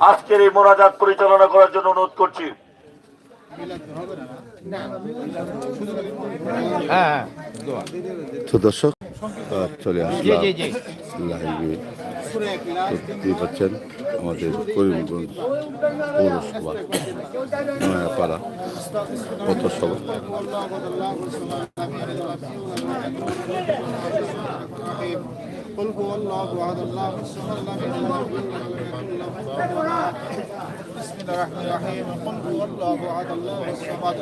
আজকের এই মোনাজাত পরিচালনা করার জন্য অনুরোধ করছি। হ্যাঁ তো দর্শক চলে আসলাম লাইভে। দেখতেই পাচ্ছেন আমাদের করিমগঞ্জ পৌরসভা নয়াপাড়া পথসভা قل هو الله أحد الله الصمد لم يلد ولم يكن له بسم الله الرحمن الرحيم. قل هو الله أحد الله الصمد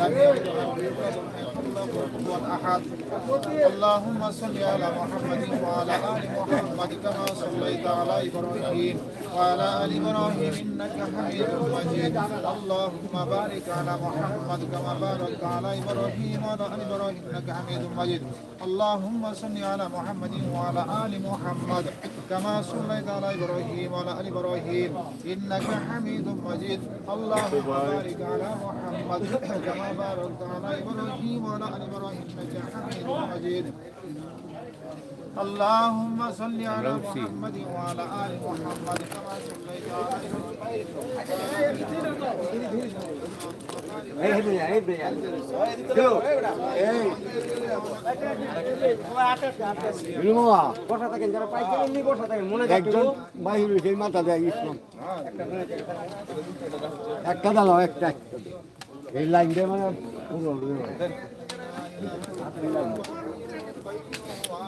لم يلد ولم يولد ولم يكن له أحد. اللهم صل على محمد وعلى آل محمد كما صليت على إبراهيم وعلى آل إبراهيم إنك حميد مجيد. اللهم بارك على محمد كما باركت على إبراهيم وعلى آل إبراهيم إنك حميد مجيد. اللهم صل على محمد وعلى آل محمد. كما صليت على إبراهيم وعلى آل إبراهيم إنك حميد مجيد. اللهم بارك على محمد كما باركت على إبراهيم وعلى آل إبراهيم إنك حميد مجيد. اللهم صل على محمد وعلى ال محمد كما صليت على বসা থাকেন যারা পাইছে এমনি বসা থাকেন মনে একজন বাহির সেই মাথা দেয় ইসলাম একটা দাঁড়াও একটা একটা এই লাইনটা মানে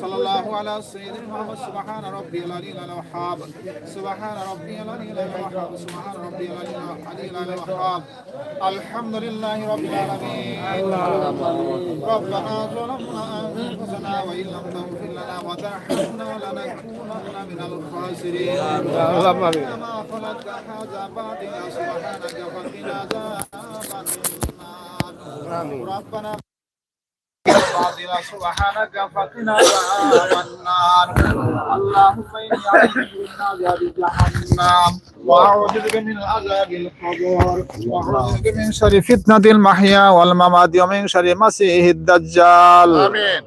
صلى الله على سيدنا محمد. سبحان ربي العلي الوهاب. سبحان ربي العلي الوهاب. سبحان ربي العلي الوهاب. الحمد لله رب العالمين. ربنا ظلمنا أنفسنا وإن لم تغفر لنا وترحمنا لنكونن من الخاسرين. ما خلقت هذا باطلا. سبحانك فقنا عذاب النار. ربنا باطلا سبحانك فقنا عذاب النار. اللهم إني أعوذ بك من عذاب جهنم. وأعوذ بك من عذاب القبر. وأعوذ بك من شر فتنة المحيا والممات ومن شر مسيح الدجال. آمين.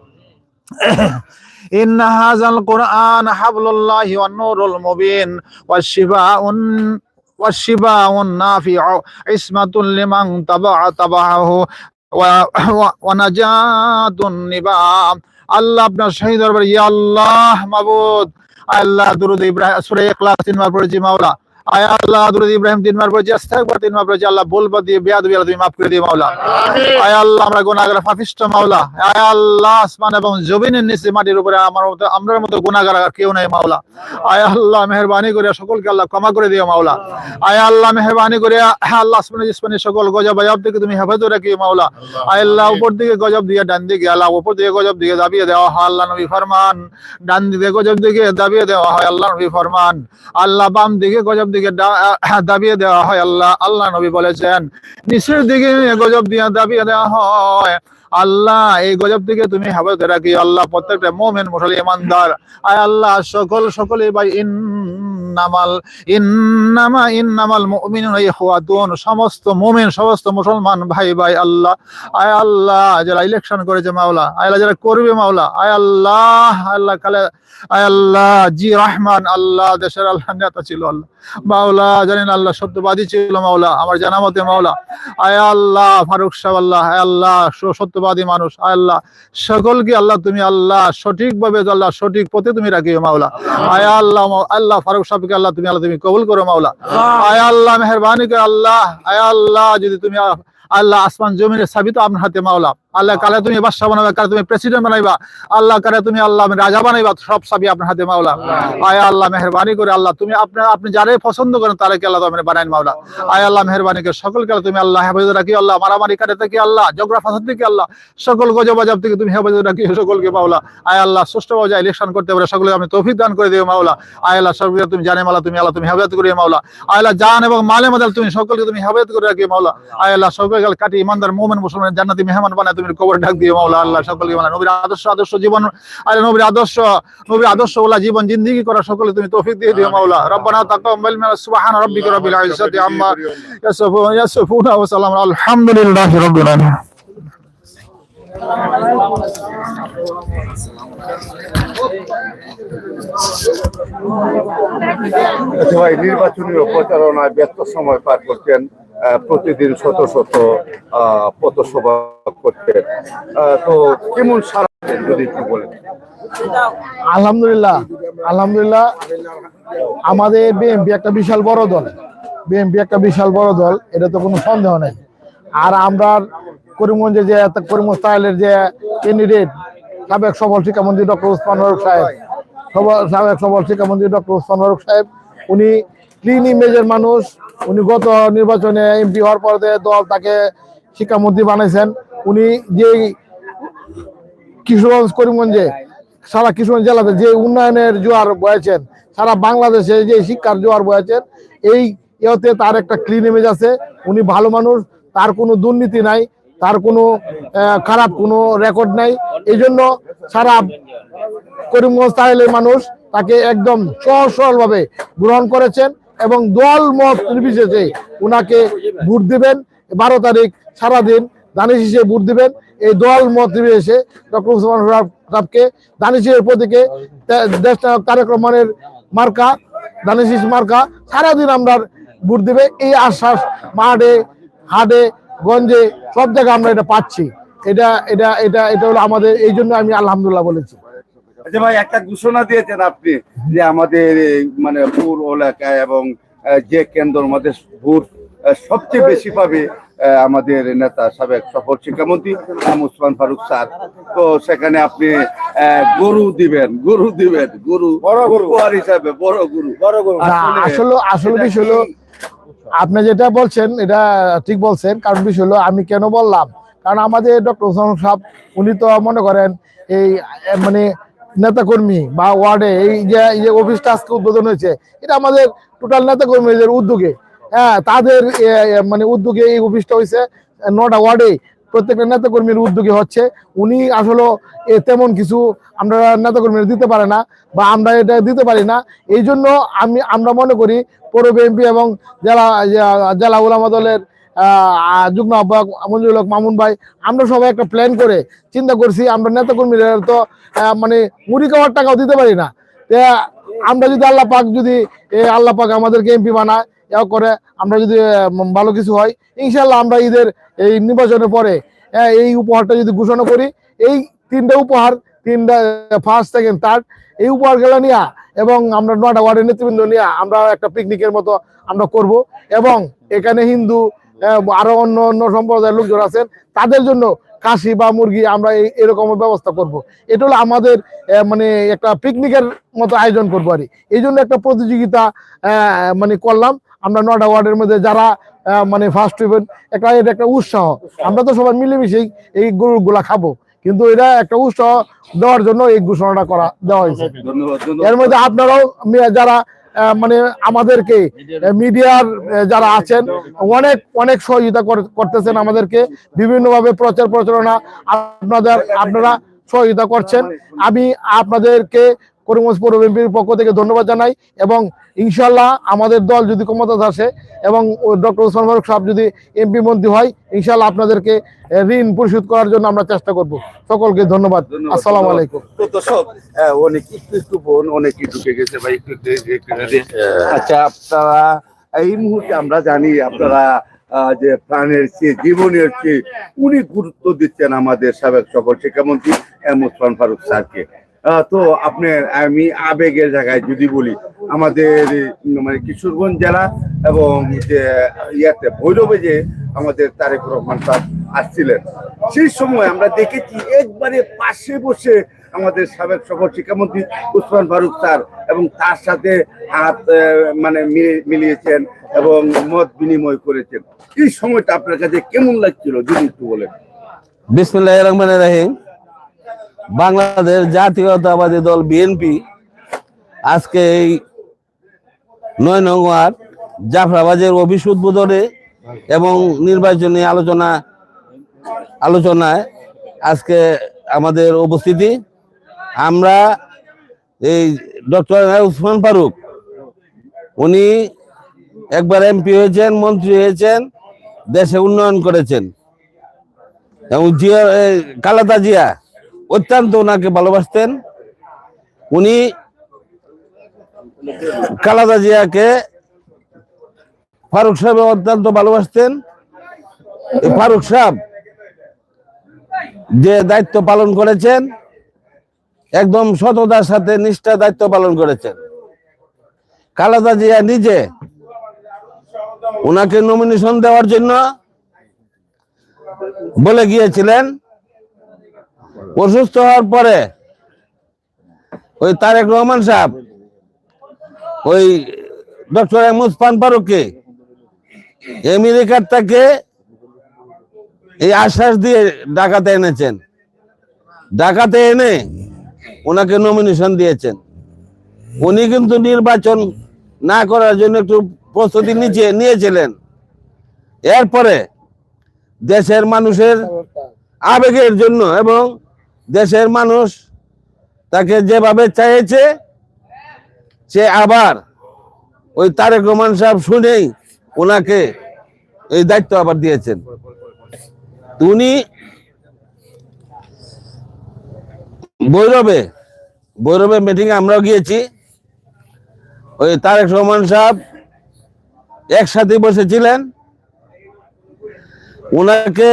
إن هذا القرآن حبل الله والنور المبين والشفاء والشفاء النافع. عصمة لمن تبع تبعه. আল্লাহ আপনার শাহী দরবার, ইয়া আল্লাহ মাবুদ। আল্লাহ দুরুদ ইব্রাহিম সুরে ক্লাস তিনবার পড়েছি মাওলা। আয় আল্লাহ ইব্রাহিম তিনবার পড়েছি আস্তাগফির তিনবার পড়েছি আল্লাহ বলবা দিয়ে বিয়াদ বিয়াদ তুমি মাফ করে দিও মাওলা। আয় আল্লাহ আমরা গুনাহগার পাপিষ্ঠ মাওলা। আয় আল্লাহ আসমান এবং জমিনের নিচে মাটির উপরে আমার মতো আমরার মতো গুনাহগার আর কেউ নাই মাওলা। আয় আল্লাহ মেহেরবানি করে সকলকে আল্লাহ ক্ষমা করে দিও মাওলা। আয় আল্লাহ মেহেরবানি করে আল্লাহ আসমানের জিসমানের সকল গজব আয়াব থেকে তুমি হেফাজত রাখিও মাওলা। আয় আল্লাহ উপর দিকে গজব দিয়ে ডান দিকে আল্লাহ উপর দিকে গজব দিয়ে দাবিয়ে দেওয়া হয় আল্লাহ নবী ফরমান। ডান দিকে গজব দিকে দাবিয়ে দেওয়া হয় আল্লাহ নবী ফরমান। আল্লাহ বাম দিকে গজব দিকে দাবিয়ে দেওয়া হয় আল্লাহ। আল্লাহ নবী বলেছেন, নিচের দিকে গজব দিয়ে দাবিয়ে দেওয়া হয়। আল্লাহ, এই গজব থেকে তুমি হেফাজত রাখি আল্লাহ প্রত্যেকটা মোমেন মুসলি ইমানদার। আয় আল্লাহ, সকল সকলে ভাই ইন্নামাল, ইন্নামা ইন্নামাল মুমিনুনা ইখওয়াতুন। সমস্ত মুমিন, সমস্ত মুসলমান ভাই ভাই আল্লাহ, আয় আল্লাহ, যারা ইলেকশন করেছে মাওলা, আয় আল্লাহ যারা করবে মাওলা, আয় আল্লাহ আল্লাহ কালে, আয় আল্লাহ, জি রহমান, আল্লাহ, দেশের আল্লাহ নেতা ছিল আল্লাহ। মাওলা, জানেন আল্লাহ সত্যবাদী ছিল মাওলা, আমার জানা মতে মাওলা। আয় আল্লাহ, ফারুক সাহেব আল্লাহ, আয় আল্লাহ সত্যবাদী মানুষ, আয় আল্লাহ। সকলকে আল্লাহ, তুমি আল্লাহ, সঠিকভাবে আল্লাহ, সঠিক পথে তুমি রাখিও মাওলা। আয় আল্লাহ আল্লাহ ফারুক সাহেবকে আল্লাহ তুমি আল্লাহ তুমি কবুল করো, মাওলা। আয় আল্লাহ, মেহরবানি করে আল্লাহ। আয় আল্লাহ, যদি তুমি আল্লাহ আসমান জমিনে সাবিত আপনার হাতে, মাওলা। আল্লাহ কালে তুমি বাদশা বানাবে কালে তুমি প্রেসিডেন্ট বানাইবা, আল্লাহ কালে তুমি আল্লাহ রাজা বানাইবা, সব সাবি আপনার হাতে মাওলা। আয় আল্লাহ, মেহরবানি করে আল্লাহ, তুমি আপনার আপনি যারাই পছন্দ করেন তারাকে আল্লাহ তুমি বানাইন মাওলা। আয় আল্লাহ, মেহরবানি করে সকলকে আল্লাহ, তুমি আল্লাহ হেফাজত রাখি আল্লাহ, মারামারি কাটে থেকে আল্লাহ জগরা থেকে আল্লাহ, সকল গজবাজাব থেকে তুমি হেফাজত রাখি সকলকে মাওলা। আয় আল্লাহ সুষ্ঠুভাবে যা ইলেকশন করতে পারে সকলে আপনি তৌফিক দান করে দিও মাওলা। আয় আল্লাহ সকলকে তুমি জানে মাওলা, তুমি আল্লাহ তুমি হেফাজত করে মাওলা। আয় আল্লাহ, জান এবং মালে মাদাল তুমি সকলকে তুমি হেফাজত করে রাখি মাওলা। আয় আল্লাহ, সকলকে কাটি ইমানদার, মোমেন, মুসলমান, জান্নাতি, মেহমান বানায় তুমি কবর ডাক দিও মাওলা আল্লাহ সকলকে মাওলা নবীর আদর্শ আদর্শ জীবন আরে নবীর আদর্শ নবীর আদর্শ ওলা জীবন জিন্দেগি করা সকলে তুমি তৌফিক দিয়ে দিও মাওলা। রব্বানা তাকাব্বাল মিনা সুবহান রাব্বিকা রাব্বিল ইজ্জাতি আম্মা ইয়াসিফুন ইয়াসিফুন ওয়া সালামুন আলহামদুলিল্লাহি রাব্বিল আলামিন। আচ্ছা ভাই, নির্বাচনী প্রচারণায় ব্যস্ত সময় পার করছেন। প্রতিদিন শত শত পথসভা করতেন তো কেমন সারা যদি একটু বলেন? আলহামদুলিল্লাহ আলহামদুলিল্লাহ, আমাদের বিএনপি একটা বিশাল বড় দল। বিএনপি একটা বিশাল বড় দল, এটা তো কোনো সন্দেহ নেই। আর আমরা করিমগঞ্জে যে করিমগঞ্জ স্টাইলের যে ক্যান্ডিডেট সাবেক সবল শিক্ষামন্ত্রী ডক্টর উসমান ফারুক সাহেব, সব- সাবেক সবল শিক্ষামন্ত্রী ডক্টর উসমান ফারুক সাহেব, উনি ক্লিন ইমেজের মানুষ উনি গত নির্বাচনে এমপি হওয়ার পর দল তাকে শিক্ষামন্ত্রী বানাইছেন, উনি যেই কিশোরগঞ্জ, করিমগঞ্জে, সারা কিশোরগঞ্জ জেলাতে যে উন্নয়নের জোয়ার বয়েছেন, সারা বাংলাদেশে যে শিক্ষার জোয়ার বয়েছেন, এই ইয়েতে তার একটা ক্লিন ইমেজ আছে। উনি ভালো মানুষ, তার কোনো দুর্নীতি নাই, তার কোনো খারাপ কোনো রেকর্ড নাই। এই জন্য সারা করিমগঞ্জ তাহলে মানুষ তাকে একদম সহজ সরল ভাবে গ্রহণ করেছেন। এবং দল মত নির্বিশেষে উনাকে ভোট দিবেন। বারো তারিখ সারাদিন দানিশ হিসেবে ভোট দিবেন। এই দল মত নির্বিশেষে ডক্টর উসমান সাহেবকে দানিশের প্রতীকে দেশ নায়ক তারেক রহমানের মার্কা, দানিশ মার্কা, সারাদিন আমরা ভোট দিবে। এই আশ্বাস মাঠে, হাটে, গঞ্জে সব জায়গায় আমরা এটা পাচ্ছি। এটা এটা এটা এটা হলো আমাদের এই জন্য আমি আলহামদুলিল্লাহ বলেছি। আচ্ছা ভাই একটা ঘোষণা দিয়েছেন আপনি যে আমাদের এই মানে পুর এলাকায় এবং যে কেন্দ্রের মধ্যে ভোট সবচেয়ে বেশি পাবে আহ, আমাদের নেতা সাবেক সফল শিক্ষামন্ত্রী উসমান ফারুক স্যার। তো সেখানে আপনি আহ, গরু দিবেন গরু দিবেন গরু বড় গরু। হিসাবে বড় গরু। বড় গরু। আসলে আসলে বিষয় হলো আপনি যেটা বলছেন এটা ঠিক বলছেন কারণ বিষয় হলো আমি কেন বললাম? কারণ আমাদের ডক্টর ওসমান সাহেব উনি তো মনে করেন এই মানে নেতাকর্মী বা ওয়ার্ডে এই যে এই যে অফিসটা আজকে উদ্বোধন হয়েছে, এটা আমাদের টোটাল নেতাকর্মীদের উদ্যোগে। হ্যাঁ তাদের মানে উদ্যোগে এই অফিসটা হয়েছে, নটা ওয়ার্ডে প্রত্যেকটা নেতাকর্মীর উদ্যোগে হচ্ছে। উনি আসলে তেমন কিছু আমরা নেতাকর্মীরা দিতে পারে না বা আমরা এটা দিতে পারি না। এই জন্য আমি, আমরা মনে করি পৌর বিএনপি এবং জেলা জেলা উলামা দলের যুগ্ম আহ্বায়ক মঞ্জুর মামুন ভাই, আমরা সবাই একটা প্ল্যান করে চিন্তা করছি, আমরা নেতাকর্মীরা তো মানে মুড়ি খাওয়ার টাকাও দিতে পারি না। আমরা যদি আল্লাহ পাক যদি আল্লাহ পাক আমাদেরকে এমপি বানায় এ করে, আমরা যদি ভালো কিছু হয় ইনশাল্লাহ আমরা ঈদের এই নির্বাচনের পরে এই উপহারটা যদি ঘোষণা করি, এই তিনটা উপহার, তিনটা ফার্স্ট সেকেন্ড থার্ড এই উপহার গেলা নিয়ে এবং আমরা নটা ওয়ার্ডের নেতৃবৃন্দ নিয়ে আমরা একটা পিকনিকের মতো আমরা করব এবং এখানে হিন্দু আরও অন্য অন্য সম্প্রদায়ের লোকজন আছেন তাদের জন্য কাশি বা মুরগি আমরা এরকম ব্যবস্থা করব। এটা হলো আমাদের মানে একটা পিকনিকের মতো আয়োজন করব আর এই জন্য একটা প্রতিযোগিতা মানে করলাম। আমরা নটা ওয়ার্ডের মধ্যে যারা মানে ফার্স্ট হইবেন একটা এটা একটা উৎসাহ। আমরা তো সবাই মিলেমিশেই এই গরুগুলা খাব। কিন্তু এটা একটা উৎসাহ দেওয়ার জন্য এই ঘোষণাটা করা দেওয়া হয়েছে। এর মধ্যে আপনারাও যারা মানে আমাদেরকে মিডিয়ার যারা আছেন, অনেক অনেক সহযোগিতা কর- করতেছেন আমাদেরকে, বিভিন্নভাবে প্রচার প্রচারণা আপনাদের, আপনারা সহযোগিতা করছেন। আমি আপনাদেরকে করিমগঞ্জ পৌর বিএনপির পক্ষ থেকে ধন্যবাদ জানাই এবং ইনশাল্লাহ আমাদের দল যদি ক্ষমতা আসে এবং ডক্টর ওসমান ফারুক সাহেব যদি এমপি মন্ত্রী হয় ইনশাল্লাহ আপনাদেরকে ঋণ পরিশোধ করার জন্য আমরা চেষ্টা করব। সকলকে ধন্যবাদ। আসসালামু আলাইকুম। তো দর্শক অনেক একটু একটু বোন অনেক ঢুকে গেছে ভাই একটু একটু- আচ্ছা আপনারা এই মুহূর্তে আমরা জানি আপনারা যে প্রাণের চেয়ে জীবনের চেয়ে উনি গুরুত্ব দিচ্ছেন আমাদের সাবেক সকল শিক্ষামন্ত্রী এম ওসমান ফারুক স্যারকে। তো আপনার আমি আবেগের জায়গায় যদি বলি, আমাদের মানে কিশোরগঞ্জ জেলা এবং যে ইয়াতে ভৈরবে যে আমাদের তারেক রহমান স্যার আসছিলেন, সেই সময় আমরা দেখেছি একবারে পাশে বসে আমাদের সাবেক সকল শিক্ষামন্ত্রী উসমান ফারুক স্যার এবং তার সাথে হাত মানে মিলিয়ে- মিলিয়েছেন এবং মত বিনিময় করেছেন। এই সময়টা আপনার কাছে কেমন লাগছিল, যদি একটু বলেন? বিসমুল্লাহ রহমান রাহিম। বাংলাদেশ জাতীয়তাবাদী দল বিএনপি আজকে এই নয় নং ওয়ার্ড জাফরাবাজের অফিস উদ্বোধনে এবং নির্বাচনী আলোচনা, আলোচনায় আজকে আমাদের উপস্থিতি। আমরা এই ডক্টর উসমান ফারুক, উনি একবার এমপি হয়েছেন, মন্ত্রী হয়েছেন, দেশে উন্নয়ন করেছেন। এবং জিয়া কালাদা জিয়া অত্যন্ত ওনাকে ভালোবাসতেন। উনি কালাদা জিয়াকে ফারুক সাহেব অত্যন্ত ভালোবাসতেন। ফারুক সাহেব যে দায়িত্ব পালন করেছেন, একদম সততার সাথে নিষ্ঠা দায়িত্ব পালন করেছেন। কালাদা জিয়া নিজে ওনাকে নমিনেশন দেওয়ার জন্য বলে গিয়েছিলেন অসুস্থ হওয়ার পরে ওই তারেক রহমান সাহেব, ওই ডক্টর পান ফারুককে আমেরিকার থেকে এই আশ্বাস দিয়ে ডাকাতে এনেছেন। ডাকাতে এনে ওনাকে নমিনেশন দিয়েছেন। উনি কিন্তু নির্বাচন না করার জন্য একটু প্রস্তুতি নিচে নিয়েছিলেন। এরপরে দেশের মানুষের আবেগের জন্য এবং দেশের মানুষ তাকে যেভাবে চাইছে, সে আবার ওই তারেক রহমান সাহেব শুনেই ওনাকে এই দায়িত্ব আবার দিয়েছেন। উনি বৈরবে বৈরবে মিটিং আমরাও গিয়েছি। ওই তারেক রহমান সাহেব একসাথে বসেছিলেন। ওনাকে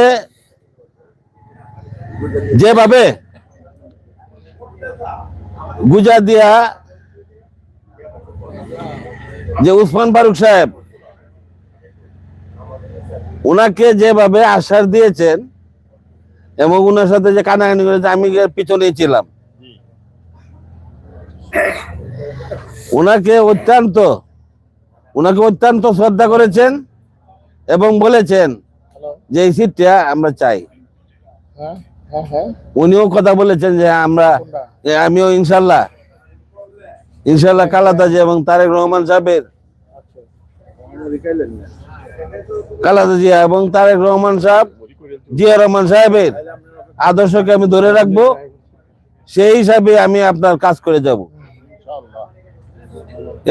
যেভাবে গুজা দিয়া যে উসমান ফারুক সাহেব ওনাকে যেভাবে আশ্বাস দিয়েছেন এবং ওনার সাথে যে কানাকানি করেছে, আমি গিয়ে পিছনেই ছিলাম। ওনাকে অত্যন্ত ওনাকে অত্যন্ত শ্রদ্ধা করেছেন এবং বলেছেন যে এই সিটটা আমরা চাই। হ্যাঁ। উনিও কথা বলেছেন যে আমরা আমিও ইনশাল্লাহ ইনশাল্লাহ কালাদাজি এবং তারেক রহমান সাহেবের। কালাদা জিয়া এবং তারেক রহমান সাহেব জিয়া রহমান সাহেবের আদর্শকে আমি ধরে রাখব। সেই হিসাবে আমি আপনার কাজ করে যাব।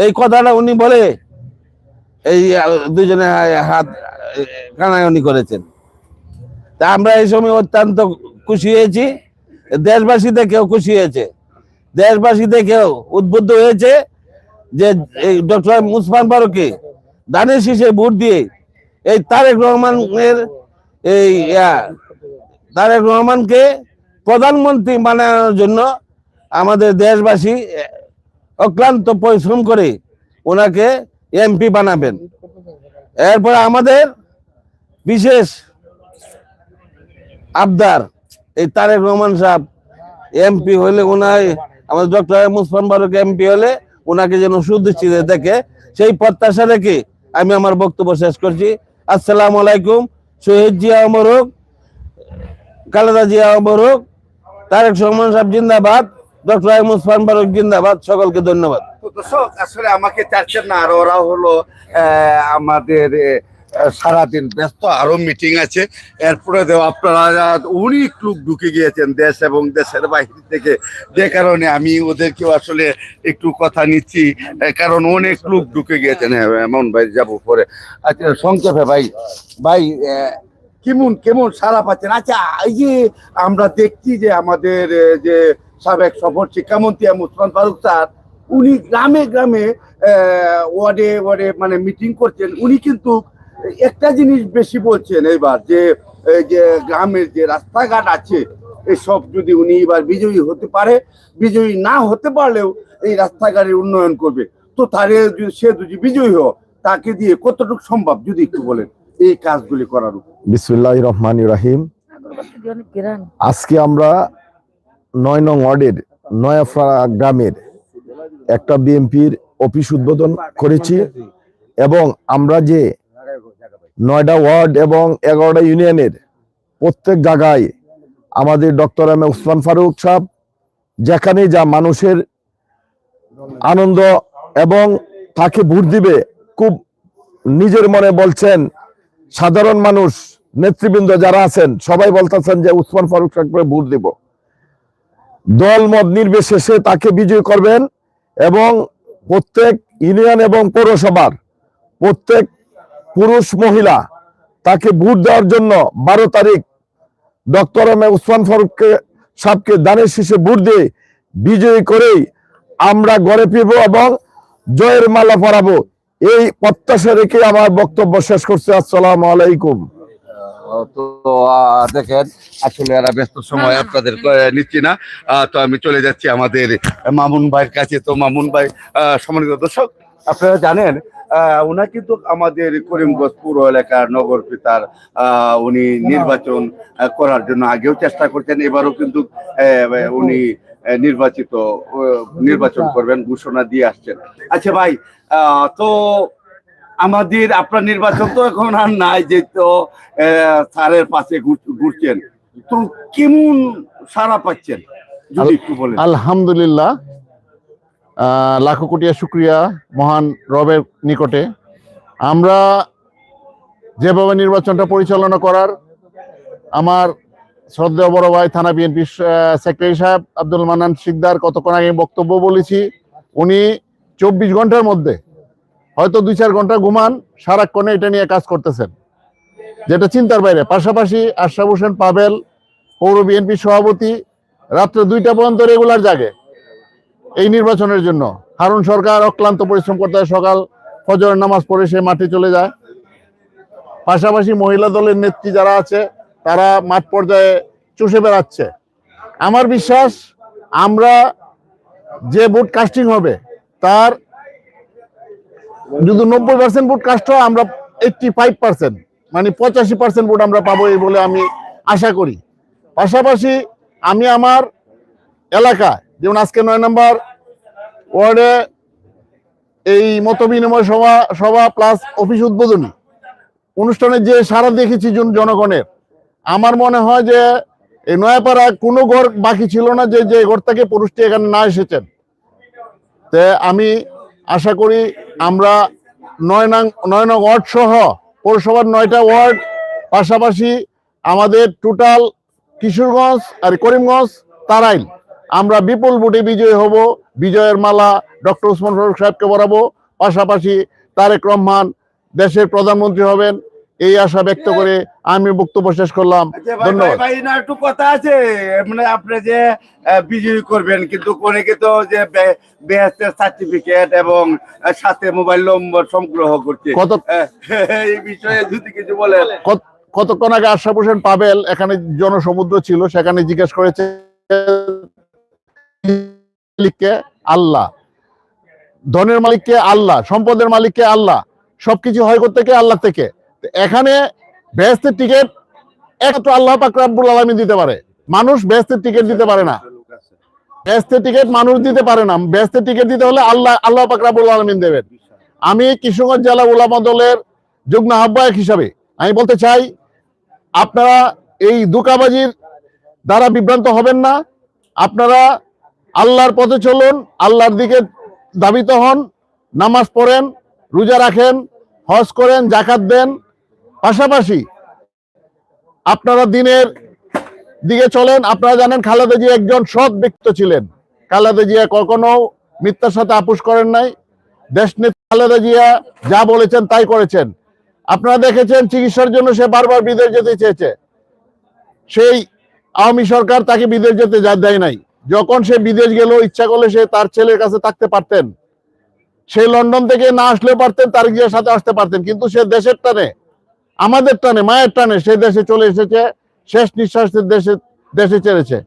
এই কথাটা উনি বলে এই দুজনে হাত কানাকানি করেছেন। তা আমরা এই সময় অত্যন্ত খুশি হয়েছি। দেশবাসী দেখেও খুশি হয়েছে। দেশবাসী দেখেও উদ্বুদ্ধ হয়েছে যে ডক্টর মুসমান ফারুককে দানের শীষে ভোট দিয়ে এই তারেক রহমানের এই তারেক রহমানকে প্রধানমন্ত্রী বানানোর জন্য আমাদের দেশবাসী অক্লান্ত পরিশ্রম করে ওনাকে এমপি বানাবেন। এরপরে আমাদের বিশেষ আবদার এই তারেক রহমান সাহেব এমপি হলে ওনার আমাদের ডক্টর মুসফান বারুক এমপি হলে ওনাকে যেন সুদৃষ্টিতে দেখে, সেই প্রত্যাশা রেখে আমি আমার বক্তব্য শেষ করছি। আসসালামু আলাইকুম, শহীদ জিয়া অমর হোক, খালেদা জিয়া অমর হোক, তারেক রহমান সাহেব জিন্দাবাদ, ডক্টর মুসফান ফারুক জিন্দাবাদ, সকলকে ধন্যবাদ। আসলে আমাকে চাচ্ছেন না, আর ওরা হলো আমাদের সারাদিন ব্যস্ত, আরও মিটিং আছে। এরপরে দেও আপনারা, অনেক লোক ঢুকে গিয়েছেন দেশ এবং দেশের বাইরে থেকে। যে কারণে আমি ওদেরকেও আসলে একটু কথা নিচ্ছি কারণ অনেক লোক ঢুকে গিয়েছেন। হ্যাঁ এমন ভাই, যাব পরে। আচ্ছা সংক্ষেপে ভাই ভাই কেমন কেমন সারা পাচ্ছেন? আচ্ছা এই যে আমরা দেখছি যে আমাদের যে সাবেক সফর শিক্ষামন্ত্রী মুসমান ফারুক স্যার, উনি গ্রামে গ্রামে ওয়ার্ডে ওয়ার্ডে মানে মিটিং করছেন। উনি কিন্তু একটা জিনিস বেশি বলছেন এবার, যে যে গ্রামের যে রাস্তাঘাট আছে, এসব যদি উনি এবার বিজয়ী হতে পারে, বিজয়ী না হতে পারলেও এই রাস্তাঘাটের উন্নয়ন করবে, তো তারে সে যদি বিজয়ী হোক তাকে দিয়ে কতটুকু সম্ভব, যদি একটু বলেন, এই কাজগুলি করার বিসমুল্লাহ রহমান রাহিম। আজকে আমরা নয় নং ওয়ার্ডের নয়াফা গ্রামের একটা বিএনপির অফিস উদ্বোধন করেছি, এবং আমরা যে নয়টা ওয়ার্ড এবং এগারোটা ইউনিয়নের প্রত্যেক জায়গায় আমাদের ডক্টর এম উসমান ফারুক সাহেব, যেখানে যা মানুষের আনন্দ এবং তাকে ভোট দিবে, খুব নিজের মনে বলছেন সাধারণ মানুষ, নেতৃবৃন্দ যারা আছেন, সবাই বলতেছেন যে উসমান ফারুক সাহেবকে ভোট দিব। দল মত নির্বিশেষে তাকে বিজয় করবেন এবং প্রত্যেক ইউনিয়ন এবং পৌরসভার প্রত্যেক পুরুষ মহিলা তাকে ভোট দেওয়ার জন্য বারো তারিখ ডক্টর এম উসমান ফারুককে সাহেবকে দানের শীষে ভোট দিয়ে বিজয়ী করেই আমরা গড়ে ফিরবো এবং জয়ের মালা পরাবো। এই প্রত্যাশা রেখে আমার বক্তব্য শেষ করছে। আসসালামু আলাইকুম। তো দেখেন আসলে এরা ব্যস্ত সময় আপনাদের নিচ্ছি না। তো আমি চলে যাচ্ছি আমাদের মামুন ভাইয়ের কাছে। তো মামুন ভাই সম্মানিত দর্শক আপনারা জানেন আহ, ওনার কিন্তু আমাদের করিমগঞ্জ পুর এলাকার নগর পিতার আহ, উনি নির্বাচন করার জন্য আগেও চেষ্টা করছেন এবারও কিন্তু উনি নির্বাচিত নির্বাচন করবেন ঘোষণা দিয়ে আসছেন। আচ্ছা ভাই আহ, তো আমাদের আপনার নির্বাচন তো এখন আর নাই যে তো আহ, স্যারের পাশে ঘুরছেন। তো কেমন সারা পাচ্ছেন? যদি একটু বলেন। আলহামদুলিল্লাহ লাখো কোটিয়া শুক্রিয়া মহান রবের নিকটে। আমরা যেভাবে নির্বাচনটা পরিচালনা করার, আমার শ্রদ্ধেয় বড় ভাই থানা বিএনপি সেক্রেটারি সাহেব আব্দুল মান্নান শিকদার, কতক্ষণ আগে বক্তব্য বলেছি, উনি চব্বিশ ঘণ্টার মধ্যে, হয়তো দুই চার ঘণ্টা ঘুমান, সারাক্ষণে এটা নিয়ে কাজ করতেছেন। যেটা চিন্তার বাইরে, পাশাপাশি হোসেন পাবেল পৌর বিএনপি সভাপতি, রাত্রে দুইটা পর্যন্ত রেগুলার জাগে। এই নির্বাচনের জন্য। হারুন সরকার অক্লান্ত পরিশ্রম করতে হয়, সকাল ফজরের নামাজ পড়ে সে মাঠে চলে যায়। পাশাপাশি মহিলা দলের নেত্রী যারা আছে, তারা মাঠ পর্যায়ে চষে বেড়াচ্ছে। আমার বিশ্বাস, আমরা যে ভোট কাস্টিং হবে, তার যদি নব্বই পার্সেন্ট ভোট কাস্ট হয়, আমরা এইটটি ফাইভ পার্সেন্ট মানে পঁচাশি পার্সেন্ট ভোট আমরা পাবো এই বলে আমি আশা করি। পাশাপাশি আমি আমার এলাকা যেমন আজকে নয় নম্বর ওয়ার্ডে এই মত বিনিময় সভা সভা প্লাস অফিস উদ্বোধনী। অনুষ্ঠানে যে সারা দেখেছি জন- জনগণের, আমার মনে হয় যে এই নয়াপাড়া কোনো ঘর বাকি ছিল না যে যে ঘর থেকে পুরুষটি এখানে না এসেছেন। তে আমি আশা করি আমরা নয় নং নয় নং ওয়ার্ড সহ পৌরসভার নয়টা ওয়ার্ড, পাশাপাশি আমাদের টোটাল কিশোরগঞ্জ আর করিমগঞ্জ, তারাইল। আমরা বিপুল ভোটে বিজয়ী হব বিজয়ের মালা ডক্টর ওসমান ফারুক সাহেবকে বরাবো পাশাপাশি তারেক রহমান দেশের প্রধানমন্ত্রী হবেন এই আশা ব্যক্ত করে আমি বক্তব্য শেষ করলাম। আচ্ছা ধন্যবাদ। একটু কথা আছে মানে আপনি যে বিজয়ী করবেন কিন্তু অনেকে তো যে বেহেস্তের সার্টিফিকেট এবং সাথে মোবাইল নম্বর সংগ্রহ করছে। কত এই বিষয়ে যদি কিছু বলেন। কত- কতক্ষণ আগে আশরাফ হোসেন পাবেল এখানে জনসমুদ্র ছিল সেখানে জিজ্ঞেস করেছে মালিককে আল্লাহ। ধনের মালিককে আল্লাহ, সম্পদের মালিককে আল্লাহ, সবকিছু হয় করতে কে আল্লাহ থেকে। এখানে বেহেস্তের টিকিট একমাত্র আল্লাহ পাক রাব্বুল আলামিন দিতে পারে। মানুষ বেহেস্তের টিকিট দিতে পারে না। বেহেস্তের টিকিট মানুষ দিতে পারে না। বেহেস্তের টিকিট দিতে হলে আল্লাহ আল্লাহ পাক রাব্বুল আলামিন দেবেন। আমি কিশোরগঞ্জ জেলা উলামা দলের যুগ্ম আহ্বায়ক হিসাবে আমি বলতে চাই, আপনারা এই দুকাবাজির দ্বারা বিভ্রান্ত হবেন না। আপনারা আল্লাহর পথে চলুন, আল্লাহর দিকে দাবিত হন, নামাজ পড়েন, রোজা রাখেন, হজ করেন জাকাত দেন। পাশাপাশি আপনারা দিনের দিকে চলেন, আপনারা জানেন খালেদা জিয়া একজন সৎ ব্যক্তি ছিলেন। খালেদা জিয়া কখনো মিথ্যার সাথে আপোষ করেন নাই। দেশ নেত্রী খালেদা জিয়া যা বলেছেন তাই করেছেন। আপনারা দেখেছেন চিকিৎসার জন্য সে বারবার বিদেশ যেতে চেয়েছে। সেই আওয়ামী সরকার তাকে বিদেশ যেতে যা- দেয় নাই। যখন সে বিদেশ গেল, ইচ্ছা করলে সে তার ছেলের কাছে থাকতে পারতেন। সে লন্ডন থেকে না আসলে পারতেন তার গিয়ে সাথে আসতে পারতেন। কিন্তু সে দেশের টানে, আমাদের টানে, মায়ের টানে, সে দেশে চলে এসেছে, শেষ নিঃশ্বাস দেশে দেশে ছেড়েছে।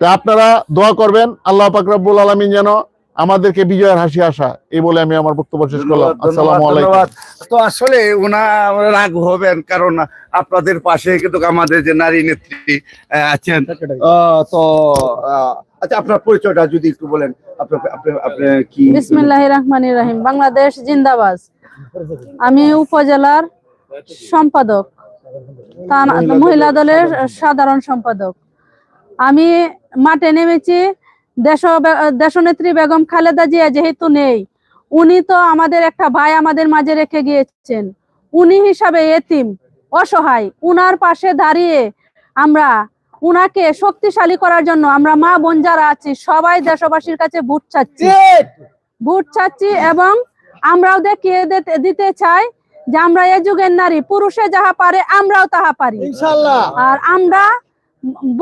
তা আপনারা দোয়া করবেন, আল্লাহ পাকরাবুল আলমিন আলামিন যেন আমাদেরকে বিজয়ের হাসি আসা এই বলে আমি আমার বক্তব্য শেষ করলাম। আসসালামু আলাইকুম। তো আসলে ওনা রাগ হবেন কারণ আপনাদের পাশে কিন্তু আমাদের যে নারী নেত্রী আছেন। তো আচ্ছা আপনার পরিচয়টা যদি একটু বলেন আপনি আপনি কি বিসমিল্লাহ রহমান রাহিম বাংলাদেশ জিন্দাবাদ। আমি উপজেলার সম্পাদক তা- মহিলা দলের সাধারণ সম্পাদক। আমি মাঠে নেমেছি দেশ দেশনেত্রী বেগম খালেদা জিয়া যেহেতু নেই উনি তো আমাদের একটা ভাই আমাদের মাঝে রেখে গিয়েছেন। উনি হিসাবে এতিম অসহায় উনার পাশে দাঁড়িয়ে আমরা উনাকে শক্তিশালী করার জন্য আমরা মা বোন যারা আছি সবাই দেশবাসীর কাছে ভোট চাচ্ছি। ভোট চাচ্ছি এবং আমরাও দেখিয়ে দিতে- দিতে চাই যে আমরা এ যুগের নারী পুরুষে যাহা পারে আমরাও তাহা পারি। আর আমরা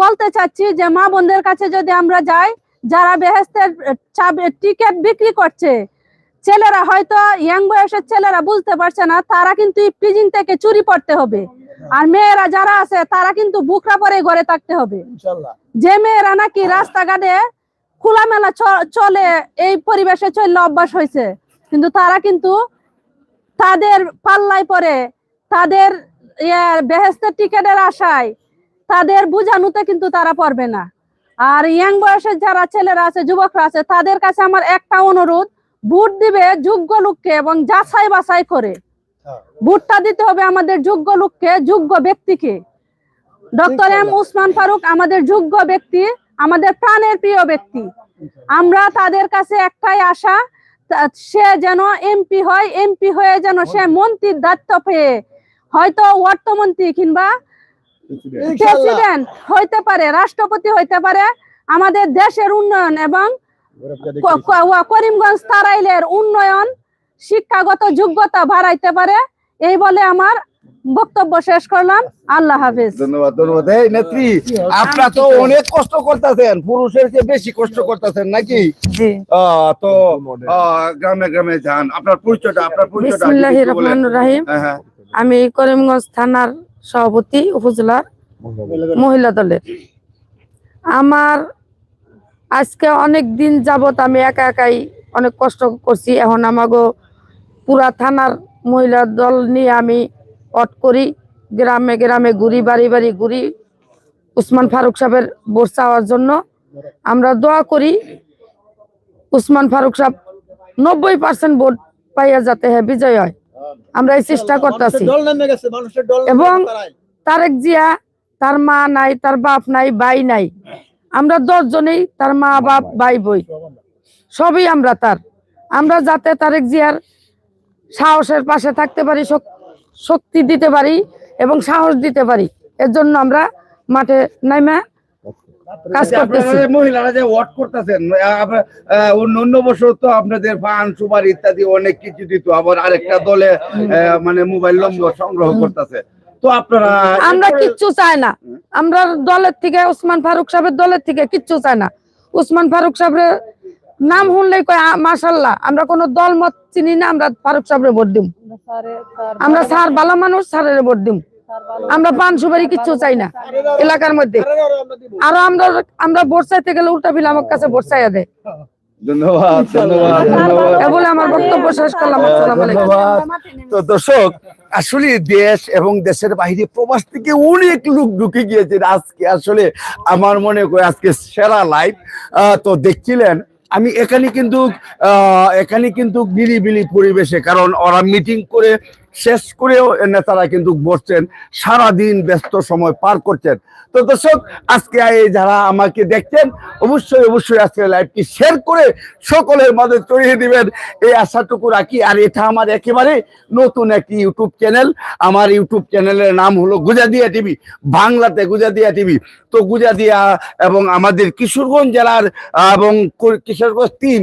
বলতে চাচ্ছি যে মা বোনদের কাছে যদি আমরা যাই যারা বেহেস্তের টিকিট বিক্রি করছে ছেলেরা হয়তো ইয়াং বয়সের ছেলেরা বুঝতে পারছে না তারা কিন্তু প্রিজিং থেকে চুরি পড়তে হবে। আর মেয়েরা যারা আছে তারা কিন্তু বুকরা পরে ঘরে থাকতে হবে। যে মেয়েরা নাকি রাস্তাঘাটে খোলামেলা চলে এই পরিবেশে চললে অভ্যাস হয়েছে। কিন্তু তারা কিন্তু তাদের পাল্লায় পরে তাদের বেহেস্তের টিকেটের আশায় তাদের বুঝানোতে কিন্তু তারা পারবে না। আর ইয়াং বয়সের যারা ছেলেরা আছে যুবকরা আছে তাদের কাছে আমার একটা অনুরোধ ভোট দিবে যোগ্য লোককে এবং যাচাই বাছাই করে। ভোটটা দিতে হবে আমাদের যোগ্য লোককে যোগ্য ব্যক্তিকে। ডক্টর এম উসমান ফারুক আমাদের যোগ্য ব্যক্তি আমাদের প্রাণের প্রিয় ব্যক্তি। আমরা তাদের কাছে একটাই আশা সে যেন এমপি হয় এমপি হয়ে যেন সে মন্ত্রীর দায়িত্ব পেয়ে হয়তো অর্থমন্ত্রী কিংবা প্রেসিডেন্ট হইতে পারে রাষ্ট্রপতি হইতে পারে আমাদের দেশের উন্নয়ন এবং করিমগঞ্জ তারাইলের উন্নয়ন শিক্ষাগত যোগ্যতা বাড়াইতে পারে এই বলে আমার বক্তব্য শেষ করলাম। আল্লাহ হাফেজ। ধন্যবাদ ধন্যবাদ। এই নেত্রী আপনারা তো অনেক কষ্ট করতেছেন পুরুষের চেয়ে বেশি কষ্ট করতেছেন নাকি? তো গ্রামে গ্রামে যান আপনার পরিচয়টা আপনার পরিচয়টা বিসমিল্লাহির রহমানির রহিম। হ্যাঁ হ্যাঁ। আমি করিমগঞ্জ থানার সভাপতি উপজেলার মহিলা দলের। আমার আজকে অনেক দিন যাবত আমি একা একাই অনেক কষ্ট করছি। এখন আমাগো পুরা থানার মহিলা দল নিয়ে আমি অট করি। গ্রামে গ্রামে ঘুরি, বাড়ি বাড়ি ঘুরি। উসমান ফারুক সাহেবের ভোট চাওয়ার জন্য আমরা দোয়া করি। উসমান ফারুক সাহেব নব্বই পার্সেন্ট ভোট পাইয়া যাতে হ্যাঁ বিজয় হয়। আমরা এই চেষ্টা করতেছি। এবং। তারেক জিয়া তার মা নাই তার বাপ নাই ভাই নাই। আমরা দশ জনেই তার মা বাপ ভাই বই। সবই আমরা তার। আমরা যাতে তারেক জিয়ার সাহসের পাশে থাকতে পারি শক- শক্তি দিতে পারি এবং সাহস দিতে পারি এর জন্য আমরা মাঠে নাইমা কাজ করতেছি আপনারা যে মহিলারা যে ওয়াট করতেছেন অন্য অন্য বছর তো আপনাদের পান সুপার ইত্যাদি অনেক কিছু দিত আবার আরেকটা দলে মানে মোবাইল নম্বর সংগ্রহ করতেছে। তো আপনারা আমরা কিচ্ছু চাই না। আমরা দলের থেকে উসমান ফারুক সাহেবের দলের থেকে কিচ্ছু চাই না। উসমান ফারুক সাহেবের নাম শুনলেই কয় মাসাল্লাহ আমরা কোনো দল মত চিনি না আমরা ফারুক সাহেবের ভোট দিম। আমরা স্যার ভালো মানুষ স্যারের ভোট দিম। আমরা পান সুপারি কিচ্ছু চাই না এলাকার মধ্যে। আরও আমরা আমরা ভোট চাইতে গেলে উল্টা বিল আমার কাছে ভোট চাইয়া দেয়। ধন্যবাদ ধন্যবাদ ধন্যবাদ। আমার বক্তব্য শেষ করলাম আসসালামু আলাইকুম। ধন্যবাদ। তো দর্শক আসলে দেশ এবং দেশের প্রবাস থেকে অনেক লোক ঢুকে গিয়েছেন আজকে। আসলে আমার মনে করে আজকে সেরা লাইভ তো দেখছিলেন আমি এখানে কিন্তু আহ, এখানে কিন্তু নিরিবিলি পরিবেশে কারণ ওরা মিটিং করে শেষ করেও নেতারা কিন্তু বসছেন, সারাদিন ব্যস্ত সময় পার করছেন। তো দর্শক, আজকে যারা আমাকে দেখছেন, অবশ্যই অবশ্যই আজকে লাইভটি শেয়ার করে সকলের মাঝে ছড়িয়ে দিবেন। এই আশাটুকু রাখি, আর এটা আমার একেবারে নতুন একটি ইউটিউব চ্যানেল। আমার ইউটিউব চ্যানেলের নাম হলো গুজাদিয়া টিভি, বাংলাতে গুজাদিয়া টিভি। তো গুজাদিয়া এবং আমাদের কিশোরগঞ্জ জেলার, এবং কিশোরগঞ্জ তিন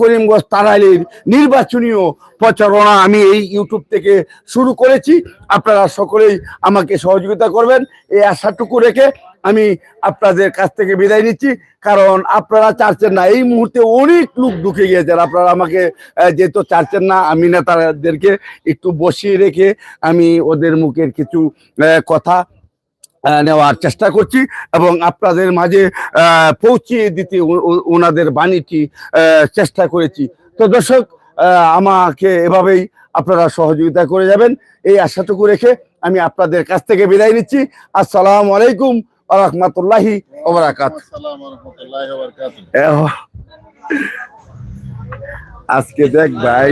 করিমগঞ্জ তারাইলের নির্বাচনীয় প্রচারণা আমি এই ইউটিউব থেকে শুরু করেছি। আপনারা সকলেই আমাকে সহযোগিতা করবেন। এই আশাটুকু রেখে আমি আপনাদের কাছ থেকে বিদায় নিচ্ছি। কারণ আপনারা চাচ্ছেন না। এই মুহূর্তে অনেক লোক ঢুকে গিয়েছেন। আপনারা আমাকে যেহেতু চাচ্ছেন না, আমি নেতাদেরকে একটু বসিয়ে রেখে আমি ওদের মুখের কিছু কথা নেওয়ার চেষ্টা করছি এবং আপনাদের মাঝে পৌঁছিয়ে দিতে ওনাদের বাণীটি চেষ্টা করেছি। তো দর্শক আমাকে এভাবেই আপনারা সহযোগিতা করে যাবেন। এই আশাটুকু রেখে আমি আপনাদের কাছ থেকে বিদায় নিচ্ছি। আসসালাম আলাইকুম রহমতুল্লাহি আজকে দেখ ভাই